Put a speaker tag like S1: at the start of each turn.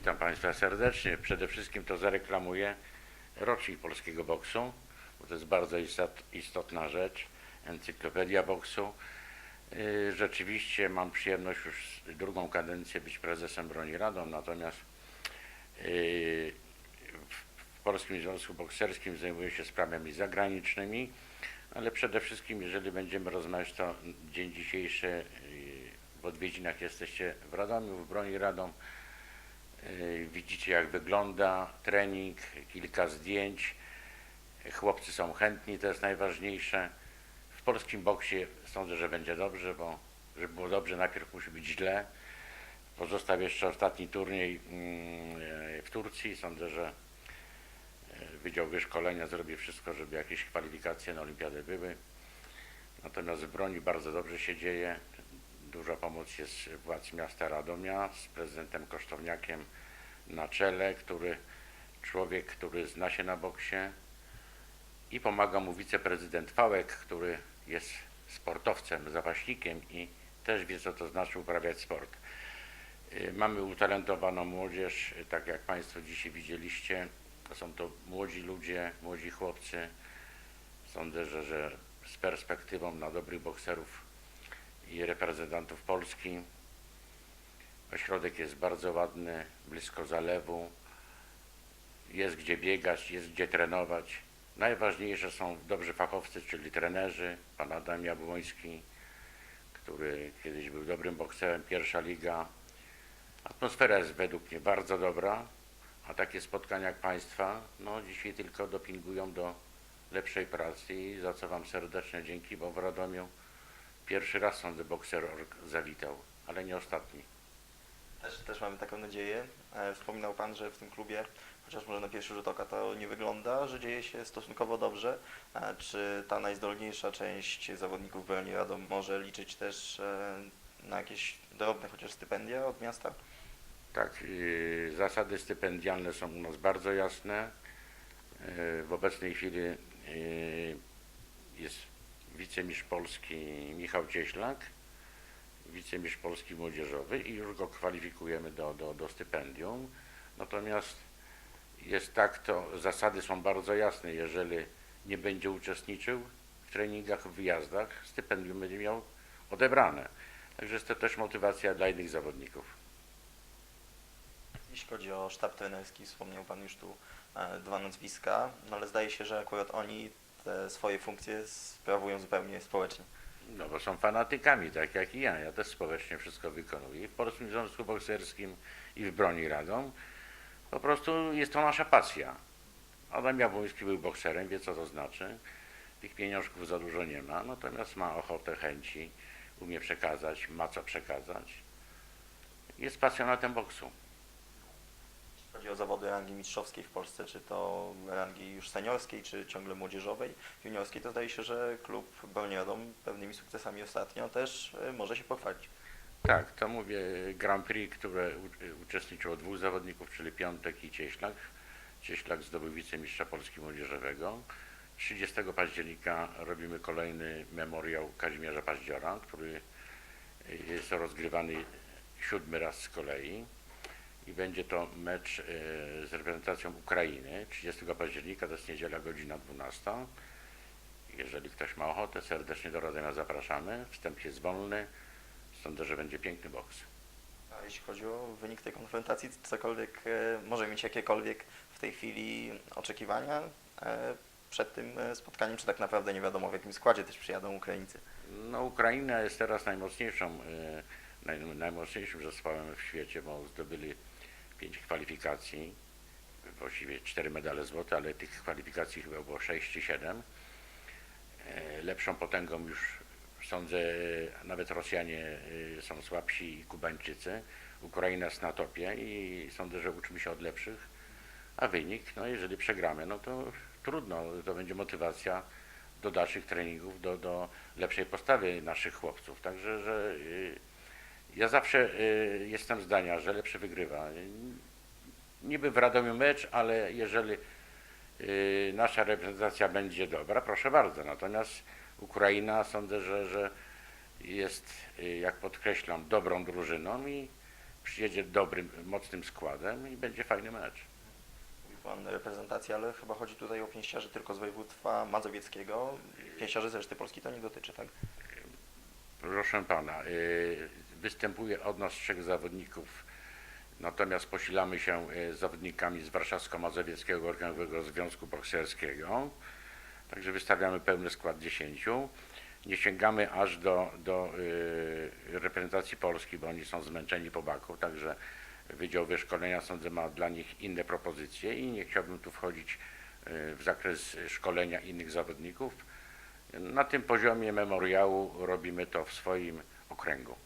S1: Witam Państwa serdecznie. Przede wszystkim to zareklamuję rocznik polskiego boksu, bo to jest bardzo istot, istotna rzecz. Encyklopedia boksu. Yy, Rzeczywiście mam przyjemność już drugą kadencję być prezesem Broni Radą, natomiast yy, w Polskim Związku Bokserskim zajmuję się sprawami zagranicznymi, ale przede wszystkim, jeżeli będziemy rozmawiać, to dzień dzisiejszy yy, w odwiedzinach jesteście w Radomiu, w Broni Radą. Yy, Widzicie jak wygląda trening, kilka zdjęć. Chłopcy są chętni, to jest najważniejsze. W polskim boksie sądzę, że będzie dobrze, bo żeby było dobrze, najpierw musi być źle. Pozostał jeszcze ostatni turniej mm, e, w Turcji. Sądzę, że e, Wydział Wyszkolenia zrobi wszystko, żeby jakieś kwalifikacje na Olimpiadę były. Natomiast w broni bardzo dobrze się dzieje. Duża pomoc jest władz miasta Radomia z prezydentem Kosztowniakiem na czele, który człowiek, który zna się na boksie i pomaga mu wiceprezydent Fałek, który jest sportowcem, zapaśnikiem i też wie, co to znaczy uprawiać sport. Y, Mamy utalentowaną młodzież, y, tak jak Państwo dzisiaj widzieliście. Są to młodzi ludzie, młodzi chłopcy. Sądzę, że, że z perspektywą na dobrych bokserów i reprezentantów Polski. Ośrodek jest bardzo ładny, blisko zalewu. Jest gdzie biegać, jest gdzie trenować. Najważniejsze są dobrzy fachowcy, czyli trenerzy. Pan Adam Jabłoński, który kiedyś był dobrym bokserem, pierwsza liga. Atmosfera jest według mnie bardzo dobra, a takie spotkania jak Państwa, no dzisiaj tylko dopingują do lepszej pracy i za co Wam serdecznie dzięki, bo w Radomiu pierwszy raz sądzę bokser org zawitał, ale nie ostatni.
S2: Też, też mamy taką nadzieję. E, Wspominał Pan, że w tym klubie, chociaż może na pierwszy rzut oka to nie wygląda, że dzieje się stosunkowo dobrze. E, Czy ta najzdolniejsza część zawodników Broni Radom może liczyć też e, na jakieś drobne chociaż stypendia od miasta?
S1: Tak, yy, zasady stypendialne są u nas bardzo jasne. Yy, w obecnej chwili yy, jest wicemistrz Polski Michał Cieślak, wicemistrz Polski Młodzieżowy i już go kwalifikujemy do, do, do stypendium. Natomiast jest tak, to zasady są bardzo jasne. Jeżeli nie będzie uczestniczył w treningach, w wyjazdach, stypendium będzie miał odebrane. Także jest to też motywacja dla innych zawodników.
S2: Jeśli chodzi o sztab trenerski, wspomniał Pan już tu e, dwa nazwiska, no ale zdaje się, że akurat oni te swoje funkcje sprawują zupełnie społecznie.
S1: No bo są fanatykami, tak jak i ja. Ja też społecznie wszystko wykonuję. W Polskim Związku Bokserskim i w Broni Radą. Po prostu jest to nasza pasja. Adam Jabłoński był bokserem, wie co to znaczy. Tych pieniążków za dużo nie ma, natomiast ma ochotę, chęci, umie przekazać, ma co przekazać. Jest pasjonatem boksu.
S2: Chodzi o zawody rangi mistrzowskiej w Polsce, czy to rangi już seniorskiej, czy ciągle młodzieżowej, juniorskiej, to zdaje się, że klub Broni Radom pewnymi sukcesami ostatnio też e, może się pochwalić.
S1: Tak, to mówię Grand Prix, które u- uczestniczyło dwóch zawodników, czyli Piątek i Cieślak. Cieślak zdobył wicemistrza Polski Młodzieżowego. 30 października robimy kolejny memoriał Kazimierza Paździora, który jest rozgrywany siódmy raz z kolei i będzie to mecz e, z reprezentacją Ukrainy 30 października, to jest niedziela godzina 12. Jeżeli ktoś ma ochotę, serdecznie do Radomia zapraszamy. Wstęp jest wolny. Sądzę, że będzie piękny boks.
S2: A jeśli chodzi o wynik tej konfrontacji, cokolwiek, e, może mieć jakiekolwiek w tej chwili oczekiwania e, przed tym spotkaniem, czy tak naprawdę nie wiadomo w jakim składzie też przyjadą Ukraińcy?
S1: No, Ukraina jest teraz najmocniejszą, naj, najmocniejszym zespołem w świecie, bo zdobyli pięć kwalifikacji, właściwie cztery medale złote, ale tych kwalifikacji chyba było sześć czy siedem. E, Lepszą potęgą już sądzę, nawet Rosjanie e, są słabsi i Kubańczycy. Ukraina jest na topie i sądzę, że uczymy się od lepszych. A wynik, no jeżeli przegramy, no to trudno, to będzie motywacja do dalszych treningów, do, do lepszej postawy naszych chłopców. Także, że y, ja zawsze y, jestem zdania, że lepszy wygrywa. Niby w Radomiu mecz, ale jeżeli y, nasza reprezentacja będzie dobra, proszę bardzo. Natomiast Ukraina sądzę, że, że jest, y, jak podkreślam, dobrą drużyną i przyjedzie dobrym, mocnym składem i będzie fajny mecz.
S2: Mówi Pan reprezentacja, ale chyba chodzi tutaj o pięściarzy tylko z województwa mazowieckiego. Pięściarzy z reszty Polski to nie dotyczy, tak?
S1: Proszę pana, y, występuje od nas trzech zawodników, natomiast posilamy się y, zawodnikami z Warszawsko-Mazowieckiego Okręgowego Związku Bokserskiego, także wystawiamy pełny skład 10. Nie sięgamy aż do, do y, reprezentacji Polski, bo oni są zmęczeni po baku, także Wydział Wyszkolenia sądzę ma dla nich inne propozycje i nie chciałbym tu wchodzić y, w zakres szkolenia innych zawodników. Na tym poziomie memoriału robimy to w swoim okręgu.